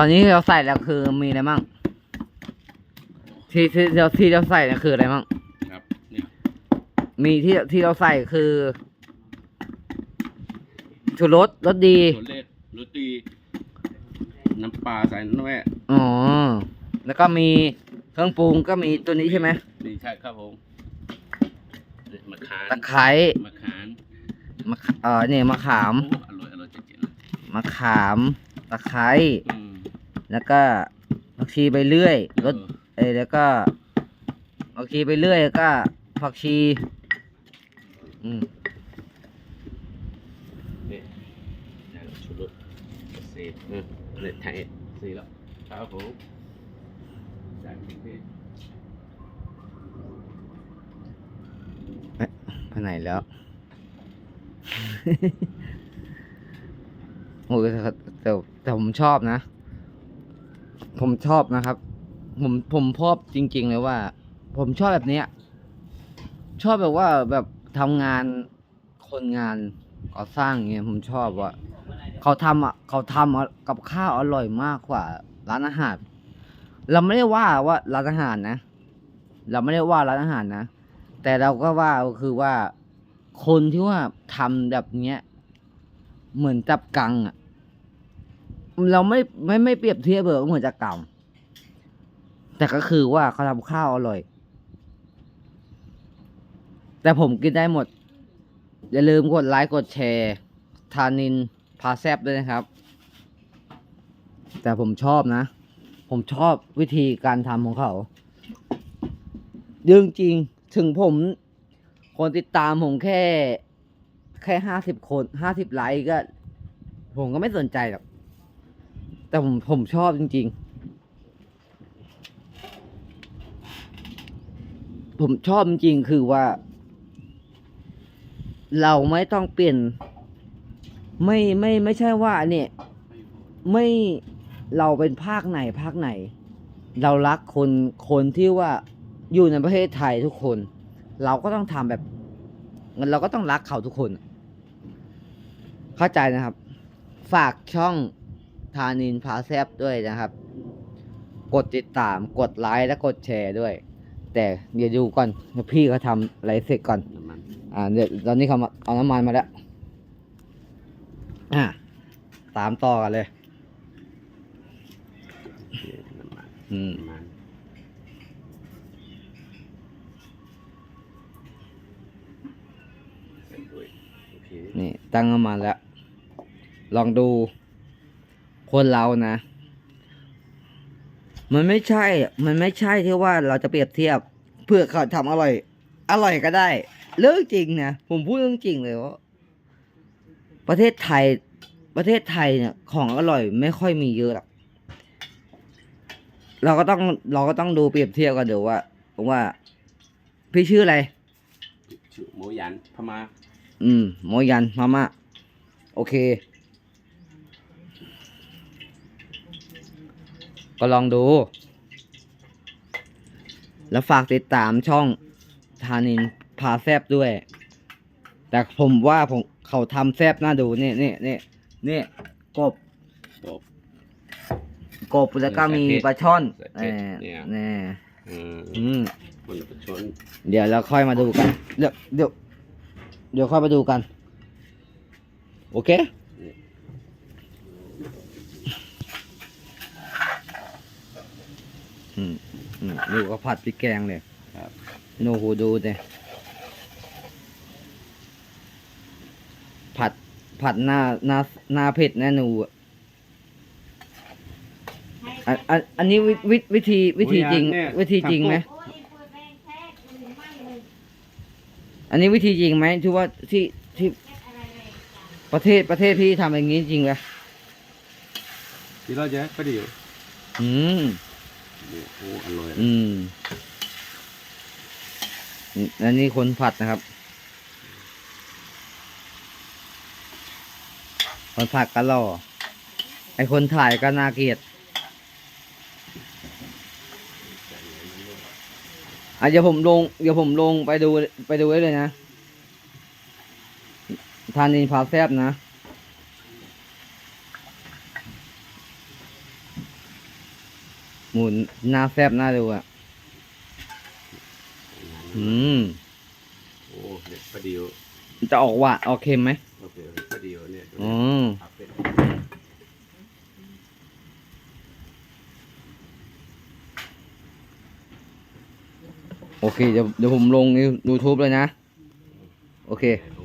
ตอนนี้ที่เราใส่แล้วคือมีอะไรมั่งที่ที่เราที่เราใส่เนี่ยคืออะไรมั่งครับเนี่ยมีที่ที่เราใส่คือชูรสรสดีโรเลตโรตีน้ำปลาใส่น้ำแม่อ๋อแล้วก็มีเครื่องปรุงก็มีตัวนี้ใช่ไหมนี่ใช่ครับผมมะขามตะไคร้มะขามมะขเอ่อเนี่ยมะขามโอ้อร่อยอร่อยจริงๆนะมะขามตะไคร้อืม แล้วก็ผักชีไปเรื่อยรสเออเอ้ยแล้วก็ผักชีไปเรื่อยแล้วก็ผักชี อืมนี่ได้แล้วชุดรสเศษเออเนี่ยไทยสีแล้วครับผมใส่พริกนี่ไปไหนแล้ว โอ้ยแต่แต่แต่ผมชอบนะ ผมชอบนะครับ ผมผมชอบจริง ๆ เลยว่า ผมชอบแบบเนี้ย ชอบแบบว่าแบบทำงานคนงานก่อสร้างเงี้ยผมชอบว่าเขาทำอะเขาทำอะกับข้าวอร่อยมากกว่า ร้านอาหาร เราไม่ได้ว่าว่าร้านอาหารนะ เราไม่ได้ว่าร้านอาหารนะ แต่เราก็ว่าคือว่าคนที่ว่าทำแบบเนี้ย เหมือนจับกังอะ เราไม่ไม่ไม่เปรียบเทียบเลยเหมือนจับกังแต่ก็คือว่าเขาทำข้าวอร่อย แต่ผมกินได้หมด อย่าลืมกดไลค์กดแชร์ทานินพาแซบด้วยนะครับ แต่ผมชอบนะ ผมชอบวิธีการทำของเขาเรื่องจริงถึงผมคนติดตามผมแค่ แค่ห้าสิบคนห้าสิบไลค์ก็ ผมก็ไม่สนใจหรอก แต่ผมผมชอบจริง ๆ ผมชอบจริงๆคือว่า เราไม่ต้องเปลี่ยน ไม่ไม่ไม่ใช่ว่าเนี่ยไม่เราเป็นภาคไหนภาคไหน เรารักคนคนที่ว่าอยู่ในประเทศไทยทุกคน เราก็ต้องทำแบบเราก็ต้องรักเขาทุกคน เข้าใจนะครับ ฝากช่อง ทานินพาแซบด้วยนะครับ กดติดตามกดไลค์และกดแชร์ด้วย แต่เดี๋ยวดูก่อนพี่เขาทำอะไรเสร็จก่อนอ่าเดี๋ยวตอนนี้เขาเอาน้ำมันมาแล้วอ่าตามต่อกันเลย อืมนี่ตั้งน้ำมันแล้ว ลองดู คนเรานะ มันไม่ใช่ มันไม่ใช่ที่ว่าเราจะเปรียบเทียบ เพื่อเขาทำอร่อย อร่อยก็ได้ เรื่องจริงนะผมพูดเรื่องจริงเลยว่าประเทศไทยประเทศไทยเนี่ยของอร่อยไม่ค่อยมีเยอะหรอกเราก็ต้องเราก็ต้องดูเปรียบเทียบกันเดี๋ยวว่าว่า พี่ชื่ออะไรชื่อหมูยันพม่าอืมโมยันมาม่าโอเค ก็ลองดู แล้วฝากติดตามช่องทานินพาแซบด้วย แต่ผมว่าผมเขาทำแซบน่าดูนี่นี่นี่นี่กบตบกบแล้วก็มีปลาช่อนใส่เอเผ็ดอเนี่ยแน่อืมอืมคนละชนเดี๋ยวเราค่อยมาดูกัน เดี๋ยวเดี๋ยวเดี๋ยวค่อยมาดูกัน โอเค อืมอืมดูก็ผัดพริกแกงเลยครับโนโหดูเลยผัดผัดหน้าหน้าหน้าเผ็ดแน่นูอะอันอันอันนี้วิวิวิธีวิธีจริงวิธีจริงไหมโอ้ยเปิดแบงแท้อื่นไม่เลยอันนี้วิธีจริงไหมที่ว่าที่ที่ประเทศประเทศพี่ทำอย่างนี้จริงไหมที่เราจะก็ดีอยู่อืม โอ้อร่อยอืมอันนี้คนผัดนะครับ คนผัดก็หล่อไอคนถ่ายก็น่าเกลียดอะเดี๋ยวผมลงเดี๋ยวผมลงไปดูไปดูได้เลยนะ ทานนินพาแซบนะ มูหน้าแซบหน้าดูอะ อืม โอ้เนี่ยประเดี๋ยวจะออกหวานออกเค็มไหมโอเคประเดี๋ยวเนี่ยอืมผักเป็ดโอเค เดี๋ยวเดี๋ยวผมลงยูทูบเลยนะ โอเคผม